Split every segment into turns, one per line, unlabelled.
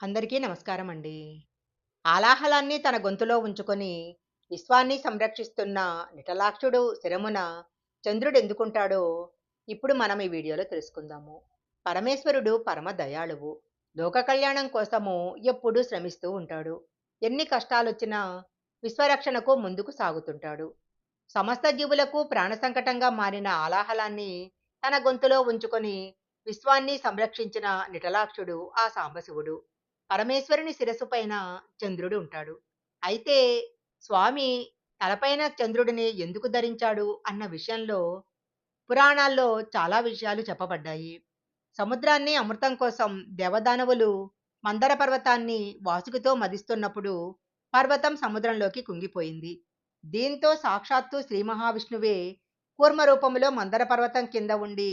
అందరికీ నమస్కారం అండి ఆలాహలాన్ని తన గొంతులో ఉంచుకొని విశ్వాన్ని సంరక్షిస్తున్న నిటలాక్షుడు శిరమున చంద్రుడు ఎందుకుంటాడో ఇప్పుడు మనం ఈ వీడియోలో తెలుసుకుందాము. పరమేశ్వరుడు పరమ దయాళువు. లోక కళ్యాణం కోసము ఎప్పుడూ శ్రమిస్తూ ఉంటాడు. ఎన్ని కష్టాలొచ్చినా విశ్వరక్షణకు ముందుకు సాగుతుంటాడు. సమస్త జీవులకు ప్రాణ సంకటంగా మారిన ఆలాహలాన్ని తన గొంతులో ఉంచుకొని విశ్వాన్ని సంరక్షించిన నిటలాక్షుడు ఆ సాంబశివుడు. పరమేశ్వరుని శిరస్సు పైన చంద్రుడు ఉంటాడు. అయితే స్వామి తలపైన చంద్రుడిని ఎందుకు ధరించాడు అన్న విషయంలో పురాణాల్లో చాలా విషయాలు చెప్పబడ్డాయి. సముద్రాన్ని అమృతం కోసం దేవదానవులు మందర పర్వతాన్ని వాసుకితో మదిస్తున్నప్పుడు పర్వతం సముద్రంలోకి కుంగిపోయింది. దీంతో సాక్షాత్తు శ్రీ మహావిష్ణువే కూర్మ రూపంలో మందర పర్వతం కింద ఉండి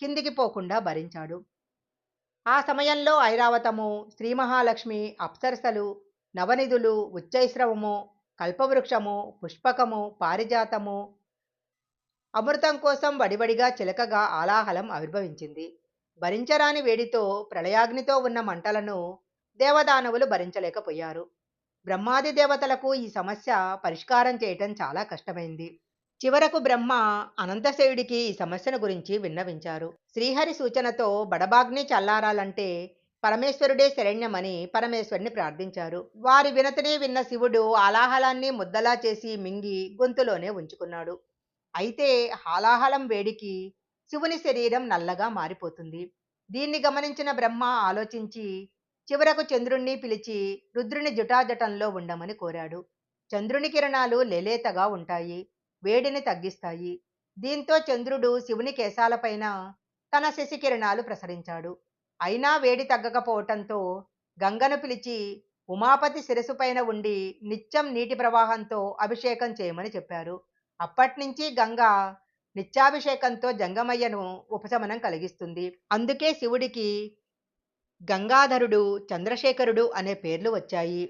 కిందికి పోకుండా భరించాడు. ఆ సమయంలో ఐరావతము శ్రీ మహాలక్ష్మి అప్సరసలు నవనిధులు ఉచ్చైశ్రవము కల్పవృక్షము పుష్పకము పారిజాతము అమృతం కోసం వడివడిగా చిలకగా ఆలాహలం ఆవిర్భవించింది. భరించరాని వేడితో ప్రళయాగ్నితో ఉన్న మంటలను దేవదానవులు భరించలేకపోయారు. బ్రహ్మాది దేవతలకు ఈ సమస్య పరిష్కారం చేయటం చాలా కష్టమైంది. చివరకు బ్రహ్మ అనంతశయుడికి ఈ సమస్యను గురించి విన్నవించారు. శ్రీహరి సూచనతో బడబాగ్ని చల్లారాలంటే పరమేశ్వరుడే శరణ్యమని పరమేశ్వరుని ప్రార్థించారు. వారి వినతిని విన్న శివుడు ఆలాహలాన్ని ముద్దలా చేసి మింగి గొంతులోనే ఉంచుకున్నాడు. అయితే హాలాహలం వేడికి శివుని శరీరం నల్లగా మారిపోతుంది. దీన్ని గమనించిన బ్రహ్మ ఆలోచించి చివరకు చంద్రుణ్ణి పిలిచి రుద్రుని జుటాజటంలో ఉండమని కోరాడు. చంద్రుని కిరణాలు లేలేతగా ఉంటాయి. వేడిని తగ్గిస్తాయి. దీంతో చంద్రుడు శివుని కేశాలపైన తన శశికిరణాలు ప్రసరించాడు. అయినా వేడి తగ్గకపోవటంతో గంగను పిలిచి ఉమాపతి శిరసు పైన ఉండి నిత్యం నీటి ప్రవాహంతో అభిషేకం చేయమని చెప్పారు. అప్పట్నుంచి గంగ నిత్యాభిషేకంతో జంగమయ్యను ఉపశమనం కలిగిస్తుంది. అందుకే శివుడికి గంగాధరుడు చంద్రశేఖరుడు అనే పేర్లు వచ్చాయి.